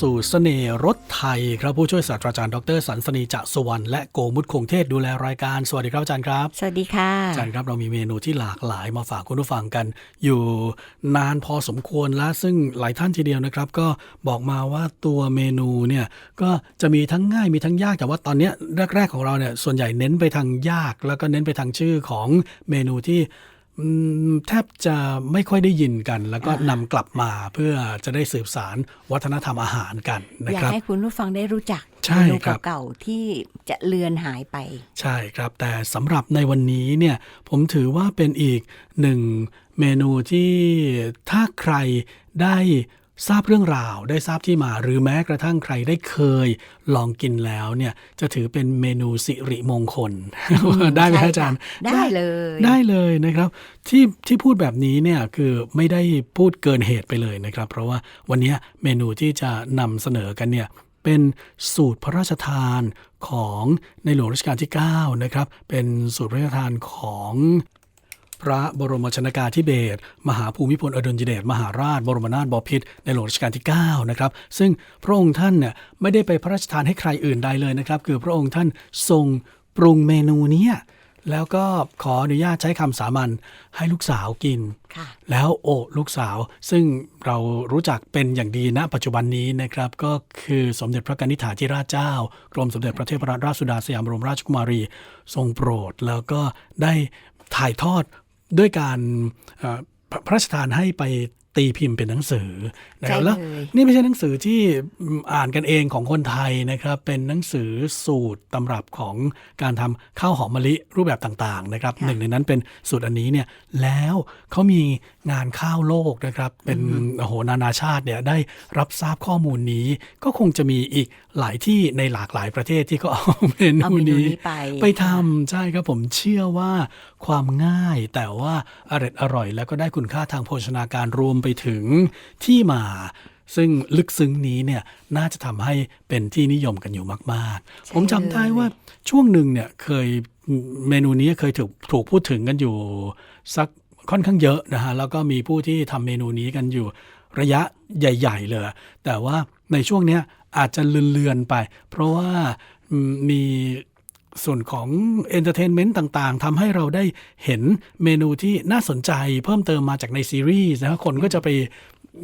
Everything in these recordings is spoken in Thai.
สู่เสน่ห์รถไทยครับผู้ช่วยศาสตราจารย์ดรสันสนีจะสุวรรณและโกมุตคงเทศดูแลรายการสวัสดีครับอาจารย์ครับ สวัสดีค่ะอาจารย์ครับเรามีเมนูที่หลากหลายมาฝากคุณผู้ฟังกัน อยู่นานพอสมควรและซึ่งหลายท่านทีเดียวนะครับ ก็บอกมาว่าตัวเมนูเนี่ยก็จะมีทั้งง่ายมีทั้งยากแต่ว่าตอนเนี้ยแรก ๆของเราเนี่ยส่วนใหญ่เน้นไปทางยาก แล้วก็เน้นไปทางชื่อของเมนูที่อืม แทบจะไม่ค่อยได้ยินกัน แล้วก็นำกลับมาเพื่อจะได้สืบสารวัฒนธรรมอาหารกันนะอยากครับให้คุณผู้ฟังได้รู้จักใช่เมนูครับเก่าๆที่จะเลือนหายไป ใช่ครับแต่สำหรับในวันนี้เนี่ยผมถือว่าเป็นอีกหนึ่งเมนูที่ถ้าใครได้ ทราบเรื่องราวได้ทราบที่มา หรือแม้กระทั่งใครได้เคยลองกินแล้วเนี่ยจะถือเป็นเมนูสิริมงคล ได้ไหมใช่อาจารย์ค่ะได้เลย ได้เลยนะครับ ที่ที่พูดแบบนี้เนี่ยคือไม่ได้พูดเกินเหตุไปเลยนะครับ เพราะว่าวันนี้เมนูที่จะนำเสนอกันเนี่ยเป็นสูตรพระราชทานของในหลวงรัชกาลที่ 9 นะครับ เป็นสูตรพระราชทานของ พระบรมชนากาธิเบศรมหาภูมิพลอดุลยเดชมหาราช บรมนาถบพิตรในหลวงรัชกาลที่9นะครับซึ่งพระองค์ท่านเนี่ยไม่ได้ไปพระราชทานให้ใครอื่นใดเลยนะครับ คือพระองค์ท่านทรงปรุงเมนูเนี้ยแล้วก็ขออนุญาตใช้คำสามัญให้ลูกสาวกินค่ะแล้วโอ้ลูกสาวซึ่งเรารู้จักเป็นอย่างดีณปัจจุบันนี้นะครับ ก็คือสมเด็จพระกนิษฐาธิราชเจ้า กรมสมเด็จพระเทพรัตนราชสุดาสยามบรมราชกุมารี ทรงโปรด แล้วก็ได้ถ่ายทอด ด้วยการพระพระราชทานให้ไป ตีพิมพ์เป็นหนังสือนะครับใช่เลยแล้วนี่ไม่ใช่หนังสือที่อืมอ่านกันเองของคนไทยนะครับ เป็นหนังสือสูตรตำรับของการทำข้าวหอมมะลิรูปแบบต่างๆนะครับค่ะหนึ่งในนั้นเป็นสูตรอันนี้เนี่ยแล้วเขามีงานข้าวโลกนะครับเป็นโอ้โหนานาชาติเนี่ยได้รับทราบข้อมูลนี้ ก็คงจะมีอีกหลายที่ในหลากหลายประเทศที่เขาเอาเมเอานูเมนูนี้นี้ไปไปทำใช่ครับผมเชื่อว่าความง่ายแต่ว่าอร่อยอร่อยแล้วก็ได้คุณค่าทางโภชนาการรวมไปถึงที่มา ซึ่งลึกซึ้งนี้เนี่ยน่าจะทำให้เป็นที่นิยมกันอยู่มาก ๆ ผมจำได้ว่าช่วงหนึ่งเนี่ยเคยเมนูนี้เคยถูกถูกพูดถึงกันอยู่สักค่อนข้างเยอะนะฮะแล้วก็มีผู้ที่ทำเมนูนี้กันอยู่ระยะใหญ่ ๆ เลย แต่ว่าในช่วงเนี้ยอาจจะเลือนๆไป เพราะว่าอืมมี ส่วนของเอนเตอร์เทนเมนต์ต่างๆทำให้เราได้เห็นเมนูที่น่าสนใจเพิ่มเติมมาจากในซีรีส์นะคนก็จะไป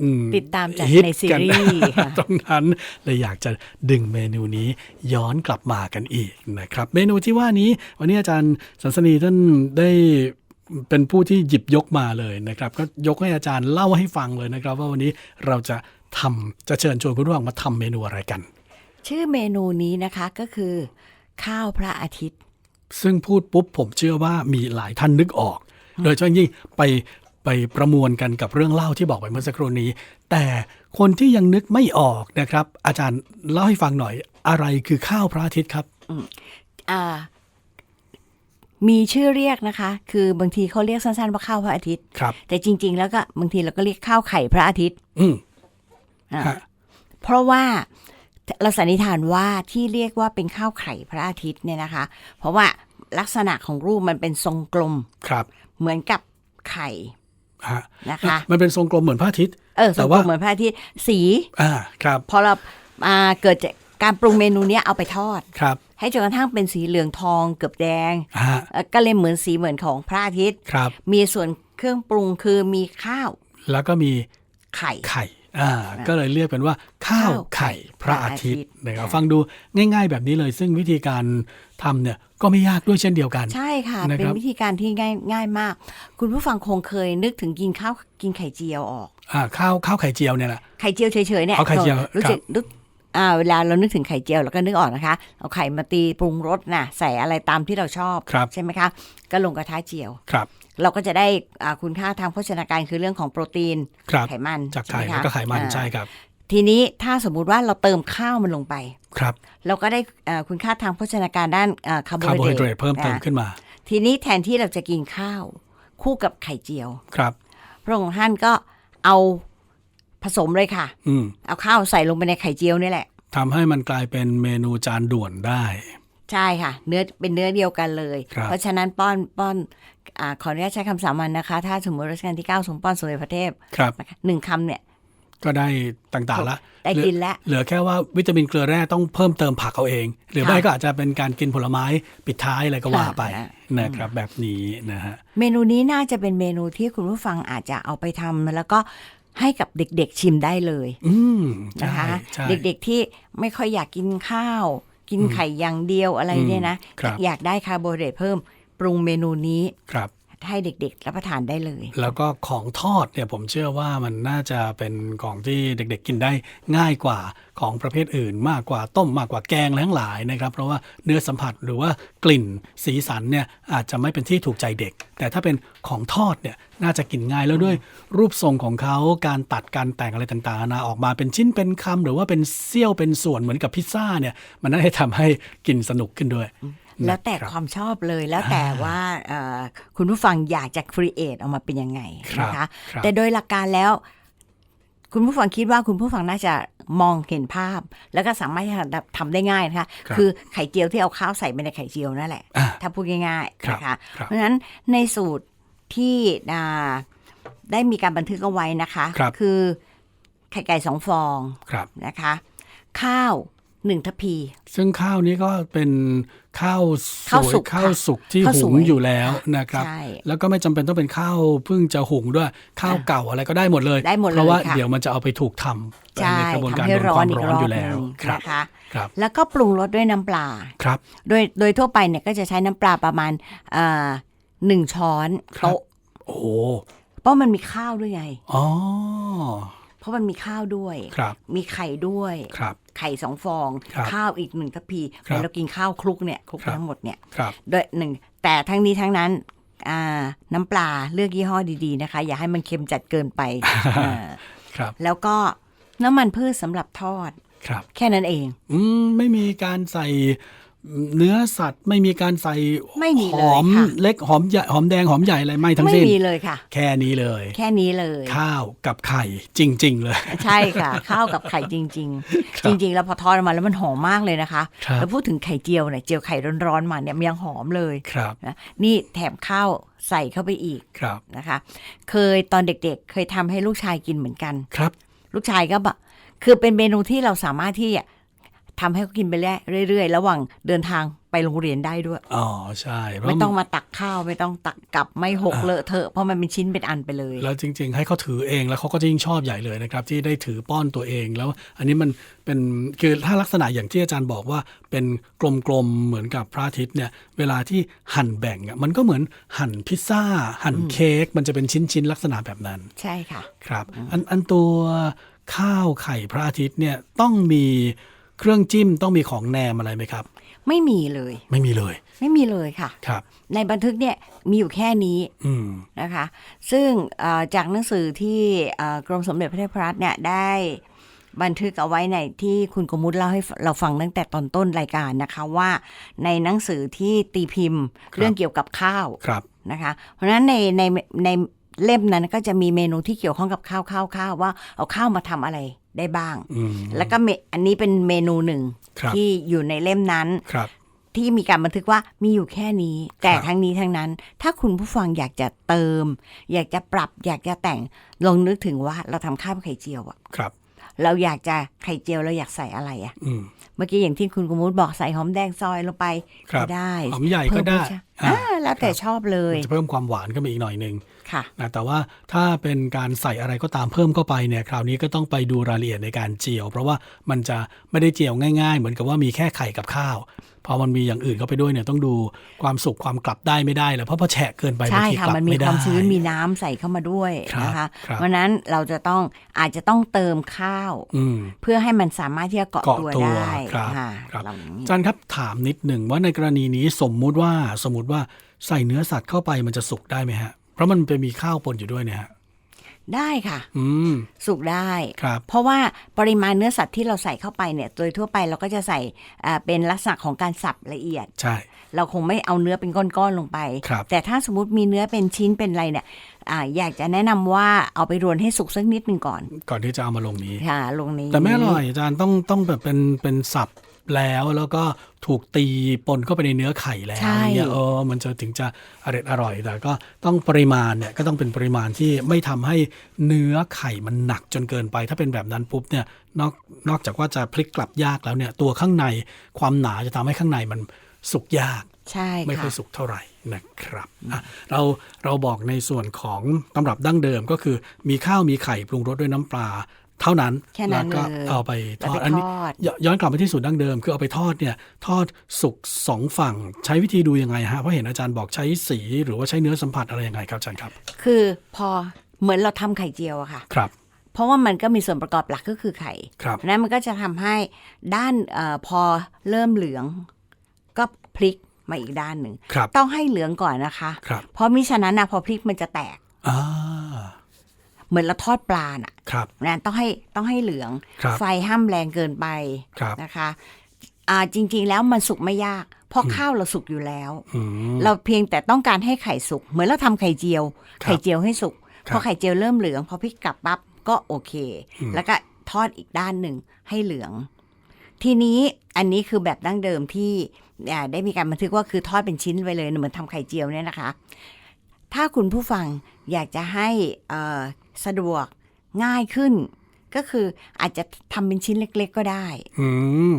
อืติดตามจากฮิตในซีกันรีส์ค่ะตรงนั้นเลยอยากจะดึงเมนูนี้ย้อนกลับมากันอีกนะครับ เมนูที่ว่านี้ วันนี้อาจารย์สันสนีท่านได้เป็นผู้ที่หยิบยกมาเลยนะครับ ก็ยกให้อาจารย์เล่าให้ฟังเลยนะครับ ว่าวันนี้เราจะทำจะเชิญชวนคุณผู้ฟังมาทำเมนูอะไรกัน ชื่อเมนูนี้นะคะก็คือ ข้าวพระอาทิตย์ ซึ่งพูดปุ๊บผมเชื่อว่ามีหลายท่านนึกออก โดยเฉพาะยิ่งไปไปประมวลกันกับเรื่องเล่าที่บอกไปเมื่อสักครู่นี้ แต่คนที่ยังนึกไม่ออกนะครับ อาจารย์เล่าให้ฟังหน่อยอะไรคือข้าวพระอาทิตย์ครับอ่ามีชื่อเรียกนะคะ คือบางทีเขาเรียกสั้นๆว่าข้าวพระอาทิตย์ครับ แต่จริง ๆ แล้วก็บางทีเราก็เรียกข้าวไข่พระอาทิตย์ อืมอ่าฮะเพราะว่า เราสันนิษฐานว่าที่เรียกว่าเป็นข้าวไข่พระอาทิตย์เนี่ยนะคะ เพราะว่าลักษณะของรูปมันเป็นทรงกลมครับ เหมือนกับไข่ฮะนะคะ มันเป็นทรงกลมเหมือนพระอาทิตย์เออทรแต่งกลว่ามเหมือนพระอาทิตย์สีอ่าครับ พอเราอ่าเกิดจากการปรุงเมนูเนี้ยเอาไปทอดครับให้จนกระทั่งเป็นสีเหลืองทองเกือบแดงฮะเอ่อก็เลยเหมือนสีเหมือนของพระอาทิตย์ครับมีส่วนเครื่องปรุงคือมีข้าว แล้วก็มีไข่ไข่ อ่าก็เลยเรียกกันว่าข้าวไข่พระอาทิตย์นะครับฟังดูง่ายๆ แบบนี้เลย ซึ่งวิธีการทำเนี่ยก็ไม่ยากด้วยเช่นเดียวกัน ใช่ค่ะนะครับเป็นวิธีการที่ง่ายง่ายมาก คุณผู้ฟังคงเคยนึกถึงกินข้าวกินไข่เจียวออกอ่าข้าวข้าวไข่เจียวเนี่ยแหละไข่เจียวเฉยๆเนี่ยเอาไข่เจียวรู้สึกรู้อ่าเวลาเรานึกถึงไข่เจียวเราก็นึกออกนะคะ เอาไข่มาตีปรุงรสนะใส่อะไรตามที่เราชอบครับใช่ไหมคะ ก็ลงกระทะเจียวครับ เราก็จะได้อ่าคุณค่าทางโภชนาการคือเรื่องของโปรตีนครับไขมันจากไข่ใช่หแล้วคะก็ไขมันอ่าใช่ครับ ทีนี้ถ้าสมมุติว่าเราเติมข้าวมันลงไปครับเราก็ได้อ่าคุณค่าทางโภชนาการด้านคาร์โบคาร์โบไฮเดรตตเพิ่มเติมขึ้นมา ทีนี้แทนที่เราจะกินข้าว คู่กับไข่เจียวครับพระองค์ท่านก็เอาผสมเลยค่ะ อืมเอาข้าวใส่ลงไปในไข่เจียวนี่แหละทำให้มันกลายเป็นเมนูจานด่วนได้ ใช่ค่ะ เนื้อเป็นเนื้อเดียวกันเลยครับเพราะฉะนั้นป้อนป้อนอาขออนุญาตใช้คำสามัญนะคะ ถ้าสมมติรัชกาลที่ 9 ทรงป้อนสมเด็จพระเทพครับนะคะหนึ่งคำเนี่ย ก็ได้ต่างๆละได้กินแล้วเหลือแค่ว่าวิตามินเกลือแร่ต้องเพิ่มเติมผักเอาเอง หรือไม่ค่ะก็อาจจะเป็นการกินผลไม้ปิดท้ายอะไรก็ว่าไปค่ะนะครับแบบนี้นะฮะเมนูนี้น่าจะเป็นเมนูที่คุณผู้ฟังอาจจะเอาไปทำแล้วก็ให้กับเด็กๆชิมได้เลยอืมนะใช่คะใช่เด็กๆที่ไม่ค่อยอยากกินข้าว กินไข่อย่างเดียวอะไรเนี่ยนะครับอยากได้คาร์โบไฮเดรตเพิ่มปรุงเมนูนี้ครับ ให้เด็กๆรับประทานได้เลย แล้วก็ของทอดเนี่ยผมเชื่อว่ามันน่าจะเป็นของที่เด็กๆกินได้ง่ายกว่าของประเภทอื่น มากกว่าต้มมากกว่าแกงและทั้งหลายนะครับ เพราะว่าเนื้อสัมผัสหรือว่ากลิ่นสีสันเนี่ยอาจจะไม่เป็นที่ถูกใจเด็ก แต่ถ้าเป็นของทอดเนี่ยน่าจะกินง่ายแล้วด้วยรูปทรงของเขาการตัดการแต่งอะไรต่างๆนานาออกมาเป็นชิ้นเป็นคำหรือว่าเป็นเสี้ยวเป็นส่วนเหมือนกับพิซซ่าเนี่ยมันน่าจะทำให้กินสนุกขึ้นด้วย แล้วแต่นะครับความชอบเลยแล้วแต่ว่าเอ่อคุณผู้ฟังอยากจะครีเอทออกมาเป็นยังไงครับนะคะครับแต่โดยหลักการแล้ว คุณผู้ฟังคิดว่าคุณผู้ฟังน่าจะมองเห็นภาพ แล้วก็สามารถที่จะทำได้ง่ายนะคะครับคือไข่เจียวที่เอาข้าวใส่ไปในไข่เจียวนั่นแหละอะถ้าพูดง่ายๆครับนะคะครับเพราะฉะนั้นในสูตรที่อ่าได้มีการบันทึกเอาไว้นะคะครับคือไข่ไก่สองฟองครับนะคะ ข้าว หนึ่งทัพพี ซึ่งข้าวนี้ก็เป็นข้าวสข้าววยสุกข้าวค่ะสุกที่ข้าวสหุวยงอยู่แล้วนะครับใช่แล้วก็ไม่จำเป็นต้องเป็นข้าวเพิ่งจะหุงด้วยข้าวเก่าอะไรก็ได้หมดเลยได้หมดเลยเพราะว่าค่ะเดี๋ยวมันจะเอาไปถูกทำใช่ในกระบวนการทำให้โดนร้คอวานมอีกร้อรนอบอยู่หแล้นึ่วงครับนะคะครับ แล้วก็ปรุงรสด้วยน้ำปลาครับ โดยโดยทั่วไปเนี่ยก็จะใช้น้ำปลาประมาณเอ่อหนึ่งช้อนครับโต๊ะโอ้เพราะมันมีข้าวด้วยไงอ๋อ เพราะมันมีข้าวด้วยครับมีไข่ด้วยครับไข่สองฟองครับข้าวอีกหนึ่งทัพพีครับเวลาเรากินข้าวคลุกเนี่ยคลุกครับทั้งหมดเนี่ยครับโดยหนึ่งแต่ทั้งนี้ทั้งนั้นอ่าน้ำปลาเลือกยี่ห้อดีๆนะคะ อย่าให้มันเค็มจัดเกินไปอ่าครับแล้วก็น้ำมันพืชสำหรับทอดครับแค่นั้นเอง อืมไม่มีการใส่ เนื้อสัตว์ไม่มีการใส่ไม่มีหเลยอมค่ะ เล็กหอมใหญ่หอมแดงหอมใหญ่อะไรไม่ทั้งไม่สิ้น มีเลยค่ะ แค่นี้เลย แค่นี้เลย ข้าวกับไข่จริง ๆ เลย ใช่ค่ะ ข้าวกับไข่จริงคๆรับจริง ๆ แล้วพอทอดออกมาแล้วมันหอมมากเลยนะคะครับ แล้วพูดถึงไข่เจียวเนี่ยเจียวไข่ร้อนๆมาเนี่ยมันยังหอมเลยครับนะนี่แถมข้าวใส่เข้าไปอีกครับนะคะ เคยตอนเด็กๆ เคยทำให้ลูกชายกินเหมือนกัน ครับ ลูกชายก็แบบคือเป็นเมนูที่เราสามารถที่จะ ทำให้เขากินไปเรื่อยๆ ระหว่างเดินทางไปโรงเรียนได้ด้วย อ๋อ ใช่เพราะไม่ต้องมาตักข้าว ไม่ต้องตักกลับไม่หกเลอะเทอะเพราะมันเป็นชิ้นเป็นอันไปเลย แล้วจริง ๆ ให้เขาถือเองแล้วเขาก็จะยิ่งชอบใหญ่เลยนะครับ ที่ได้ถือป้อนตัวเองแล้ว อันนี้มันเป็นคือถ้าลักษณะอย่างที่อาจารย์บอกว่าเป็นกลมๆเหมือนกับพระอาทิตย์เนี่ยเวลาที่หั่นแบ่งอะมันก็เหมือนหั่นพิซซ่า หั่นเค้กมันจะเป็นชิ้นๆลักษณะแบบนั้น ใช่ค่ะ ครับ อันอันตัวข้าวไข่พระอาทิตย์เนี่ยต้องมี เครื่องจิ้มต้องมีของแนมอะไรไหมครับ ไม่มีเลย ไม่มีเลย ไม่มีเลยค่ะ ครับ ในบันทึกเนี่ยมีอยู่แค่นี้อืมนะคะ ซึ่งเอ่อจากหนังสือที่เอ่อกรมสมเด็จพระเทพรัตน์เนี่ยได้บันทึกเอาไว้ในที่คุณกมุตเล่าให้เราฟังตั้งแต่ตอนต้นรายการนะคะว่า ในหนังสือที่ตีพิมพ์ครับเรื่องเกี่ยวกับข้าวครับนะคะ เพราะฉะนั้นในในในเล่มนั้นก็จะมีเมนูที่เกี่ยวข้องกับข้าวข้าวข้าวว่าเอาข้าวมาทำอะไร ได้บ้างอืมแล้วก็เมอันนี้เป็นเมนูหนึ่งครับที่อยู่ในเล่มนั้นครับที่มีการบันทึกว่ามีอยู่แค่นี้ แต่ครับทั้งนี้ทั้งนั้น ถ้าคุณผู้ฟังอยากจะเติม อยากจะปรับ อยากจะแต่งลองนึกถึงว่าเราทำข้าวไข่เจียวอะครับ เราอยากจะไข่เจียวเราอยากใส่อะไรอะอืมเมื่อกี้อย่างที่คุณกมุตบอกใส่หอมแดงซอยลงไปครับก็ได้หอมใหญ่ก็ได้เพิ่มรสชาติอ่าอ่าแล้วแต่ชอบเลยจะเพิ่มความหวานขึ้นมาอีกหน่อยหนึ่ง ค่ะนะแต่ว่าถ้าเป็นการใส่อะไรก็ตามเพิ่มเข้าไปเนี่ยคราวนี้ก็ต้องไปดูรายละเอียดในการเจียว เพราะว่ามันจะไม่ได้เจียวง่ายๆ เหมือนกับว่ามีแค่ไข่กับข้าวพอมันมีอย่างอื่นเข้าไปด้วยเนี่ยต้องดูความสุกความกลับได้ไม่ได้เลยเพราะพอแฉะเกินไปบางใช่ทีค่ะกลับมันมีไม่คได้วามชื้นมีน้ำใส่เข้ามาด้วยครับนะคะครับเพราะฉะนั้นเราจะต้องอาจจะต้องเติมข้าวอืมเพื่อให้มันสามารถที่จะเกาะเกาะตัวตัวได้ครับค่ะครับเหล่านี้อาจารย์ครับถามนิดหนึ่งว่าในกรณีนี้สมมุติว่าสมมติว่าใส่เนื้อสัตว์เข้าไปมันจะสุกได้ไหมฮะ เพราะมันไปมีข้าวปนอยู่ด้วยเนี่ยฮะได้ค่ะ อืม สุกได้ครับ เพราะว่าปริมาณเนื้อสัตว์ที่เราใส่เข้าไปเนี่ย โดยทั่วไปเราก็จะใส่อ่าเป็นลักษณะของการสับละเอียด ใช่ เราคงไม่เอาเนื้อเป็นก้อนๆลงไปครับแต่ถ้าสมมติมีเนื้อเป็นชิ้นเป็นอะไรเนี่ยอาอยากจะแนะนำว่าเอาไปรวนให้สุกสักนิดหนึ่งก่อน ก่อนที่จะเอามาลงนี้ ค่ะ ลงนี้ แต่ไม่อร่อยอาจารย์ต้องต้องแบบเป็นเป็นสับ แล้ว แล้วก็ถูกตีปนเข้าไปในเนื้อไข่แล้วใช่อย่างเงี้ยเออมันจะถึงจะอร่อยอร่อย แต่ก็ต้องปริมาณเนี่ยก็ต้องเป็นปริมาณที่ไม่ทำให้เนื้อไข่มันหนักจนเกินไป ถ้าเป็นแบบนั้นปุ๊บเนี่ยนอกนอกจากว่าจะพลิกกลับยากแล้วเนี่ยตัวข้างในความหนาจะทำให้ข้างในมันสุกยากใช่ไม่ค่อค่ะยสุกเท่าไหร่นะครับอะเราเราบอกในส่วนของตำรับดั้งเดิมก็คือมีข้าวมีไข่ปรุงรสด้วยน้ำปลา เท่านั้นแค่นั้นแล้วก็เลยเอาไปทอดแล้วไปอันนี้ทอดยย้อนกลับไปที่สูตรดั้งเดิม คือเอาไปทอดเนี่ยทอดสุกสองฝั่ง ใช้วิธีดูยังไงฮะเพราะเห็นอาจารย์บอกใช้สีหรือว่าใช้เนื้อสัมผัสอะไรยังไงครับอาจารย์ครับ คือพอเหมือนเราทำไข่เจียวอะค่ะครับเพราะว่ามันก็มีส่วนประกอบหลักก็คือไข่ครับนั้นมันก็จะทำให้ด้านเออพอเริ่มเหลือง ก็พลิกมาอีกด้านหนึ่งครับต้องให้เหลืองก่อนนะคะครับเพราะมิฉะนั้นนะพอพลิกมันจะแตกอ่า เหมือนเราทอดปลาน่ะครับนะต้องให้ต้องให้เหลืองครับไฟห้ามแรงเกินไปครับนะคะอ่าจริง ๆ แล้วมันสุกไม่ยาก เพราะข้าวเราสุกอยู่แล้วอืมเราเพียงแต่ต้องการให้ไข่สุก เหมือนเราทำไข่เจียวครับไข่เจียวให้สุกครับพอไข่เจียวเริ่มเหลือง พอพลิกกลับปั๊บก็โอเคอืมแล้วก็ทอดอีกด้านหนึ่งให้เหลือง ทีนี้อันนี้คือแบบดั้งเดิมที่อ่าได้มีการบันทึกว่าคือทอดเป็นชิ้นไปเลยเหมือนทำไข่เจียวเนี่ยนะคะ ถ้าคุณผู้ฟังอยากจะให้เอ่อ สะดวกง่ายขึ้น ก็คืออาจจะทำเป็นชิ้นเล็ก ๆ ก็ได้อืม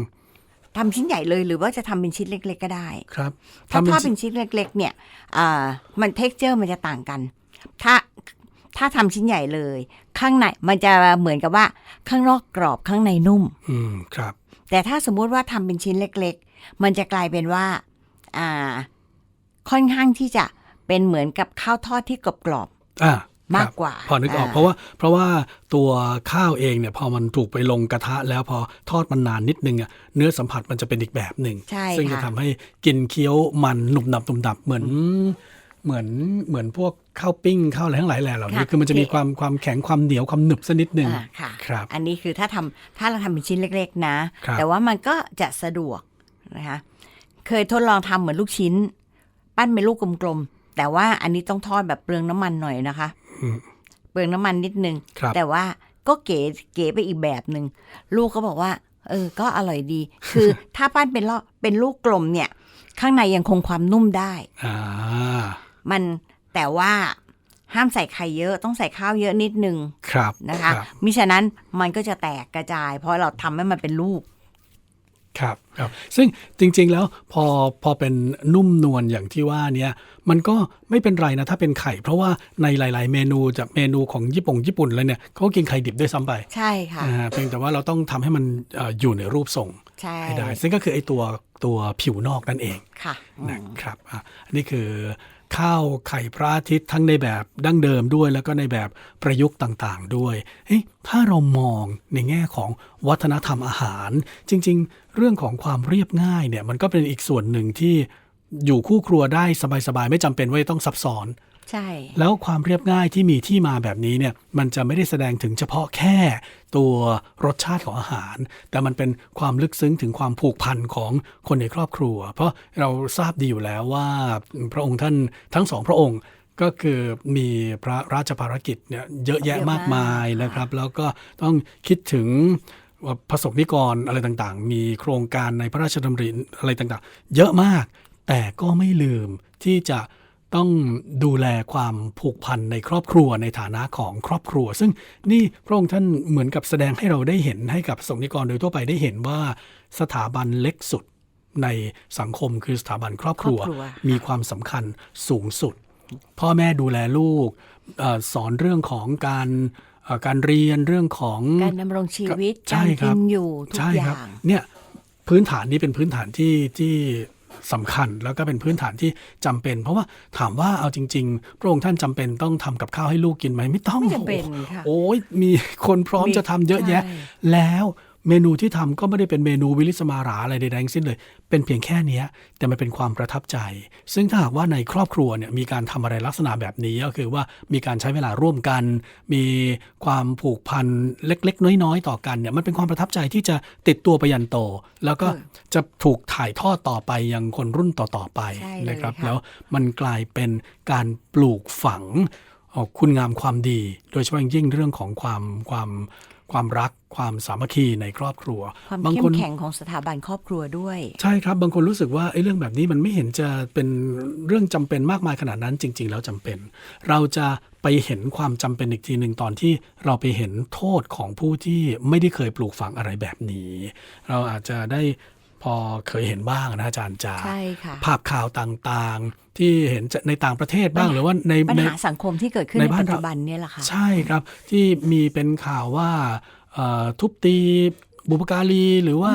ทำชิ้นใหญ่เลยหรือว่าจะทำเป็นชิ้นเล็ก ๆ ก็ได้ ครับถ้าทอดสิเป็นชิ้นเล็ก ๆ เนี่ยอ่ามันเท็กเจอร์มันจะต่างกัน ถ้าถ้าทำชิ้นใหญ่เลย ข้างในมันจะเหมือนกับว่าข้างนอกกรอบข้างในนุ่ม อืมครับ แต่ถ้าสมมุติว่าทำเป็นชิ้นเล็ก ๆ มันจะกลายเป็นว่า อ่า ค่อนข้างที่จะเป็นเหมือนกับข้าวทอดที่กรอบอ่า มาคกรับกว่า พอนึกออกอ่าเพราะว่าเพราะว่าตัวข้าวเองเนี่ยพอมันถูกไปลงกระทะแล้วพอทอดมันนานนิดนึงอะเนื้อสัมผัสมันจะเป็นอีกแบบหนึ่งใช่ซึ่งจะค่ะทำให้กินเคี้ยวมันหนุบหนับหนุบหนับเหมือนเหมือนเหมือนพวกข้าวปิ้งข้าวอะไรทั้งหลายแหล่เหล่านี้ค่ะคือมันจะมีความความแข็งความเหนียวความหนึบสักนิดนึงอ่าค่ะครับ อันนี้คือถ้าทำถ้าเราทำเป็นชิ้นเล็ก ๆ นะครับแต่ว่ามันก็จะสะดวกนะคะเคยทดลองทำเหมือนลูกชิ้น ปั้นเป็นลูกกลมๆแต่ว่าอันนี้ต้องทอดแบบเปลืองน้ำมันหน่อยนะคะอืม เปลืองน้ำมันนิดนึงครับแต่ว่าก็เก๋เก๋ไปอีกแบบหนึ่งลูกก็บอกว่า เออ ก็อร่อยดี คือถ้าปั้นเป็นลอเป็นลูกกลมเนี่ย ข้างในยังคงความนุ่มได้อ่ามันแต่ว่าห้ามใส่ไข่เยอะต้องใส่ข้าวเยอะนิดนึงครับนะคะรับมิฉะนั้นมันก็จะแตกกระจาย เพราะเราทำให้มันเป็นลูก ครับครับ ซึ่งจริงๆแล้วพอพอเป็นนุ่มนวลอย่างที่ว่าเนี่ยมันก็ไม่เป็นไรนะถ้าเป็นไข่ เพราะว่าในหลาย ๆ เมนูจากเมนูของญี่ปุ่งญี่ปุ่นเลยเนี่ยเขาก็กินไข่ดิบด้วยซ้ำไปใช่ค่ะอ่าเพียงแต่ว่าเราต้องทำให้มันเอ่ออยู่ในรูปทรงใช่ให้ได้ ซึ่งก็คือไอ้ตัวตัวผิวนอกนั่นเองค่ะอืมนะครับอะอันนี่คือ ข้าวไข่พระอาทิตย์ทั้งในแบบดั้งเดิมด้วย แล้วก็ในแบบประยุกต์ต่างๆ ด้วยเฮ้ยถ้าเรามองในแง่ของวัฒนธรรมอาหาร จริง ๆ เรื่องของความเรียบง่ายเนี่ยมันก็เป็นอีกส่วนหนึ่งที่อยู่คู่ครัวได้สบายๆ ไม่จำเป็นว่าจะต้องซับซ้อน ใช่ แล้วความเรียบง่ายที่มีที่มาแบบนี้เนี่ยมันจะไม่ได้แสดงถึงเฉพาะแค่ตัวรสชาติของอาหาร แต่มันเป็นความลึกซึ้งถึงความผูกพันของคนในครอบครัว เพราะเราทราบดีอยู่แล้วว่าพระองค์ท่านทั้งสองพระองค์ก็คือมีพระราชภารกิจเนี่ยเยอะแยะมากมายนะครับ แล้วก็ต้องคิดถึงว่าประสบนิกรอะไรต่างๆ มีโครงการในพระราชดำริอะไรต่างๆ เยอะมาก แต่ก็ไม่ลืมที่จะ ต้องดูแลความผูกพันในครอบครัวในฐานะของครอบครัว ซึ่งนี่พระองค์ท่านเหมือนกับแสดงให้เราได้เห็นให้กับประสงนิกรโดยทั่วไปได้เห็นว่าสถาบันเล็กสุดในสังคมคือสถาบันครอบครัวครอบครัวมีความสำคัญสูงสุด พ่อแม่ดูแลลูกเออสอนเรื่องของการเอ่อการเรียนเรื่องของการดำรงชีวิตใช่การครักิบนอยู่ทุกใช่อครับย่างเนี่ยพื้นฐานนี้เป็นพื้นฐานที่ที่ สำคัญ แล้วก็เป็นพื้นฐานที่จำเป็น เพราะว่าถามว่าเอาจริง ๆ พระองค์ท่านจำเป็นต้องทำกับข้าวให้ลูกกินไหมไม่ต้องไม่จำเป็นค่ะโอ้ยมีคนพร้อมมีจะทำเยอะแยะใช่แล้ว เมนูที่ทำก็ไม่ได้เป็นเมนูวิลิสมาราอะไรใดๆทั้งสิ้นเลย เป็นเพียงแค่เนี้ยแต่มันเป็นความประทับใจ ซึ่งถ้าหากว่าในครอบครัวเนี่ยมีการทำอะไรลักษณะแบบนี้ก็คือว่ามีการใช้เวลาร่วมกัน มีความผูกพันเล็ก ๆ น้อยๆ ต่อกันเนี่ยมันเป็นความประทับใจที่จะติดตัวไปยันโต แล้วก็จะถูกถ่ายทอดต่อไปยังคนรุ่นต่อๆไปใช่เลยนะครับค่ะแล้วมันกลายเป็นการปลูกฝังเอ่อคุณงามความดี โดยเฉพาะอย่างยิ่งเรื่องของความความ ความรักความสามัคคีในครอบครัว ความบางเข้คมนแข็งของสถาบันครอบครัวด้วย ใช่ครับบางคนรู้สึกว่าไอ้เรื่องแบบนี้มันไม่เห็นจะเป็นเรื่องจำเป็นมากมายขนาดนั้นจริง ๆ แล้วจำเป็น เราจะไปเห็นความจำเป็นอีกทีหนึ่งตอนที่เราไปเห็นโทษของผู้ที่ไม่ได้เคยปลูกฝังอะไรแบบนี้ เราอาจจะได้ พอเคยเห็นบ้างนะอาจารย์จาใช่ค่ะภาพข่าวต่างๆ ที่เห็นจะในต่างประเทศบ้างหรือว่าในปัญในหาสังคมที่เกิดขึ้นในในบ้านปัจเราจุบันเนี่ยแหละค่ะใช่ครับที่มีเป็นข่าวว่าเอ่อทุบตีบุพการีหรือว่า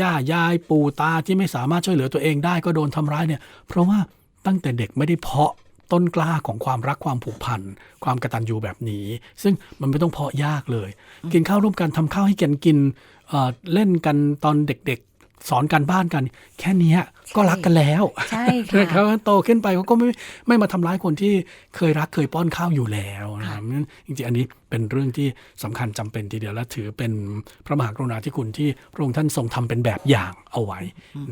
ย่ายายปู่ตาที่ไม่สามารถช่วยเหลือตัวเองได้ก็โดนทำร้ายเนี่ย เพราะว่าตั้งแต่เด็กไม่ได้เพาะต้นกล้าของความรักความผูกพันความกตัญญูแบบนี้ ซึ่งมันไม่ต้องเพาะยากเลย กินข้าวร่วมกันทำข้าวให้กันกินเอ่อเล่นกันตอนเด็กๆ สอนกันบ้านกัน แค่เนี้ยก็รักกันแล้ว ใช่นะค่ะครับโตขึ้นไปเขาก็ไม่ไม่มาทำร้ายคนที่เคยรักเคยป้อนข้าวอยู่แล้วนะครับงั้นจริงๆอันนี้เป็นเรื่องที่สำคัญจำเป็นทีเดียวและถือเป็นพระมหากรุณาธิคุณที่พระองค์ท่านทรงทำเป็นแบบอย่างเอาไว้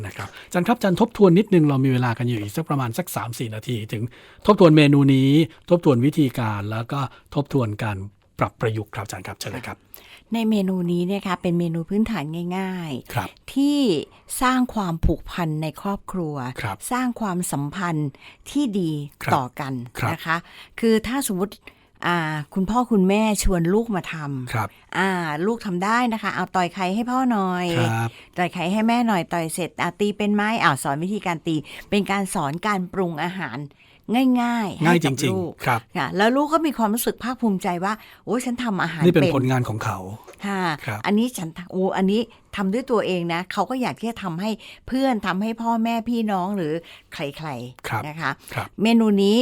นะครับอาจันครับอาจันทบทวนนิดนึงเรามีเวลากันอยู่อีกสักประมาณสัก 3-4 นาที ถึงทบทวนเมนูนี้ ทบทวนวิธีการแล้วก็ทบทวนการปรับประยุกต์ครับอาจารย์ครับเชิญเลยครับ ในเมนูนี้เนี่ยค่ะเป็นเมนูพื้นฐานง่ายครับๆที่สร้างความผูกพันในครอบครัวครับสร้างความสัมพันธ์ที่ดีครับต่อกันครับนะคะ คือถ้าสมมติอ่าคุณพ่อคุณแม่ชวนลูกมาทครับำอ่าลูกทำได้นะคะ เอาต่อยไข่ให้พ่อหน่อยครับต่อยไข่ให้แม่หน่อยต่อยเสร็จอะตีเป็นไหมอ่าสอนวิธีการตี เป็นการสอนการปรุงอาหาร ง่ายๆให้ง่ายจกับริงลูกๆครับค่ะแล้วลูกก็มีความรู้สึกภาคภูมิใจว่าโอ้ยฉันทำอาหารนี่เป็นเป็นผลงานของเขาค่ะครับอันนี้ฉันทำโอ้อันนี้ทำด้วยตัวเองนะเขาก็อยากที่จะทำให้เพื่อนทำให้พ่อแม่พี่น้องหรือใครครับๆนะคะครับเมนูนี้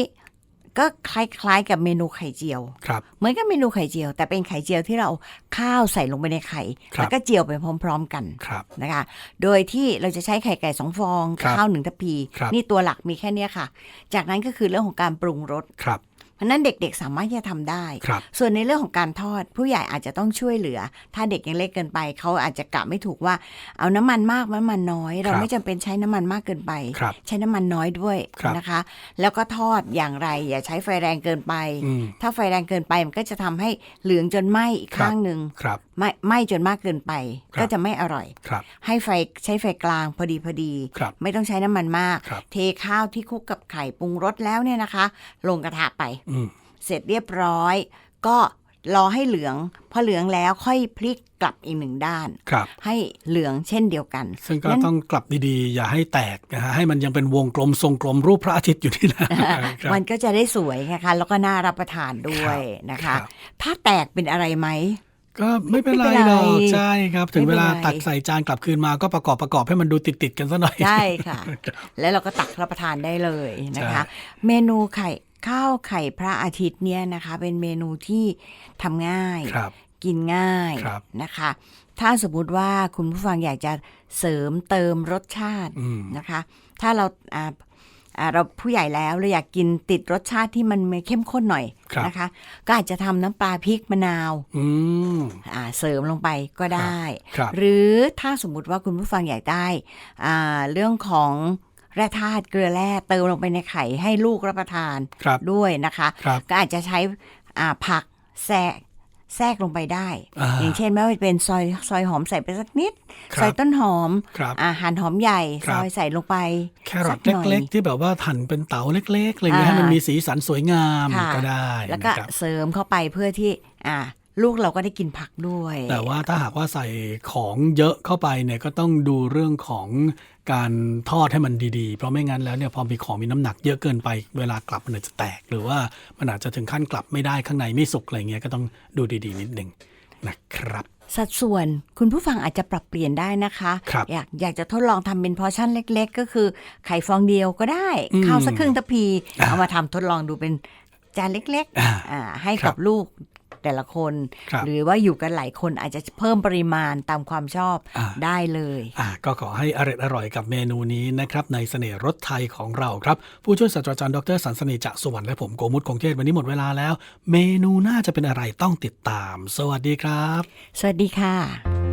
ก็คล้ายๆ กับเมนูไข่เจียว ครับ เหมือนกับเมนูไข่เจียว แต่เป็นไข่เจียวที่เราเอาข้าวใส่ลงไปในไข่ ครับ แล้วก็เจียวไปพร้อม ๆ กันครับ นะคะ โดยที่เราจะใช้ไข่ไก่สองฟอง ครับข้าวหนึ่งทัพพี ครับ นี่ตัวหลักมีแค่เนี้ยค่ะ จากนั้นก็คือเรื่องของการปรุงรส ครับ เพราะฉะนั้นเด็กๆสามารถที่จะทำได้ครับส่วนในเรื่องของการทอดผู้ใหญ่อาจจะต้องช่วยเหลือ ถ้าเด็กยังเล็กเกินไป เขาอาจจะกะไม่ถูกว่า เอาน้ำมันมากน้ำมันน้อย เราครับไม่จำเป็นใช้น้ำมันมากเกินไปครับใช้น้ำมันน้อยด้วยครับนะคะ แล้วก็ทอดอย่างไร อย่าใช้ไฟแรงเกินไปอืมถ้าไฟแรงเกินไปมันก็จะทำให้เหลืองจนไหม้อีกครับข้างหนึ่งครับไม่ไหม้จนมากเกินไปครับก็จะไม่อร่อยครับให้ไฟใช้ไฟกลางพอดีพอดีครับไม่ต้องใช้น้ำมันมากครับเทข้าวที่คลุกกับไข่ปรุงรสแล้วเนี่ยนะคะ ลงกระทะไปอืมเสร็จเรียบร้อย ก็รอให้เหลือง พอเหลืองแล้วค่อยพลิกกลับอีกหนึ่งด้าน ครับ ให้เหลืองเช่นเดียวกัน ซึ่งก็นั้นต้องกลับดีๆ อย่าให้แตกนะฮะให้มันยังเป็นวงกลมทรงกลมรูปพระอาทิตย์อยู่ที่นั่นครับมันก็จะได้สวยนะคะแล้วก็น่ารับประทานด้วยนะครัคะบถ้าแตกเป็นอะไรไหมก็ไม่เป็นไรไม่เป็นไรหรอกใช่ครับ ถึงไม่เวเป็นลาไรตักใส่จานกลับคืนมาก็ประกอบประกอบให้มันดูติดๆกันซะหน่อย ใช่ค่ะ แล้วเราก็ตักรับประทานได้เลยนะคะใช่เมนูไข่ ข้าวไข่พระอาทิตย์เนี่ยนะคะ เป็นเมนูที่ทำง่ายครับกินง่ายครับนะคะ ถ้าสมมุติว่าคุณผู้ฟังอยากจะเสริมเติมรสชาติอืมนะคะ ถ้าเราอ่าอ่าเราผู้ใหญ่แล้วเราอยากกินติดรสชาติที่มันเข้มข้นหน่อยครับนะคะ ก็อาจจะทำน้ำปลาพริกมะนาวอืมอ่าเสริมลงไปก็ได้ครับหรือถ้าสมมุติว่าคุณผู้ฟังอยากได้อ่าเรื่องของ แร่ธาตุเกลือแร่เติมลงไปในไข่ให้ลูกรับประทานครับด้วยนะคะครับก็อาจจะใช้อ่าผักแทรกแทรกลงไปได้อ่าอย่างเช่นไม่ว่าจะเป็นซอยซอยหอมใส่ไปสักนิดครับซอยต้นหอมครับอาหารหอมใหญ่ครัซบอยใส่ลงไป แครอสัทหน่อยเล็กๆ ที่แบบว่าหั่นเป็นเต๋าเล็กๆอะไรเงี้ยอ่าให้มันมีสีสันสวยงามค่ะก็ได้ แล้วก็นะครับเสริมเข้าไปเพื่อที่อ่า ลูกเราก็ได้กินผักด้วย แต่ว่าถ้าหากว่าใส่ของเยอะเข้าไปเนี่ยก็ต้องดูเรื่องของการทอดให้มันดีๆ เพราะไม่งั้นแล้วเนี่ยพอมีของมีน้ำหนักเยอะเกินไปเวลากลับมันอาจจะแตก หรือว่ามันอาจจะถึงขั้นกลับไม่ได้ข้างในไม่สุกอะไรเงี้ยก็ต้องดูดีๆ นิดหนึ่งนะครับสัดส่วนคุณผู้ฟังอาจจะปรับเปลี่ยนได้นะคะครับอยากอยากจะทดลองทำเป็นพอร์ชั่นเล็ก ๆ ก็คือไข่ฟองเดียวก็ได้อืมข้าวสักครึ่งทัพพีอ่าเอามาทำทดลองดูเป็นจานเล็กอ่าๆอ่าให้ครักับบลูก แต่ละคนครับหรือว่าอยู่กันหลายคนอาจจะเพิ่มปริมาณตามความชอบอ่าได้เลยอะก็ขอให้อร่อยอร่อยกับเมนูนี้นะครับในเสน่ห์รสไทยของเราครับ ผู้ช่วยศาสตราจารย์ดรสันสนีจากสุวรรณและผมโกมุตคงเทศวันนี้หมดเวลาแล้ว เมนูน่าจะเป็นอะไรต้องติดตาม สวัสดีครับ สวัสดีค่ะ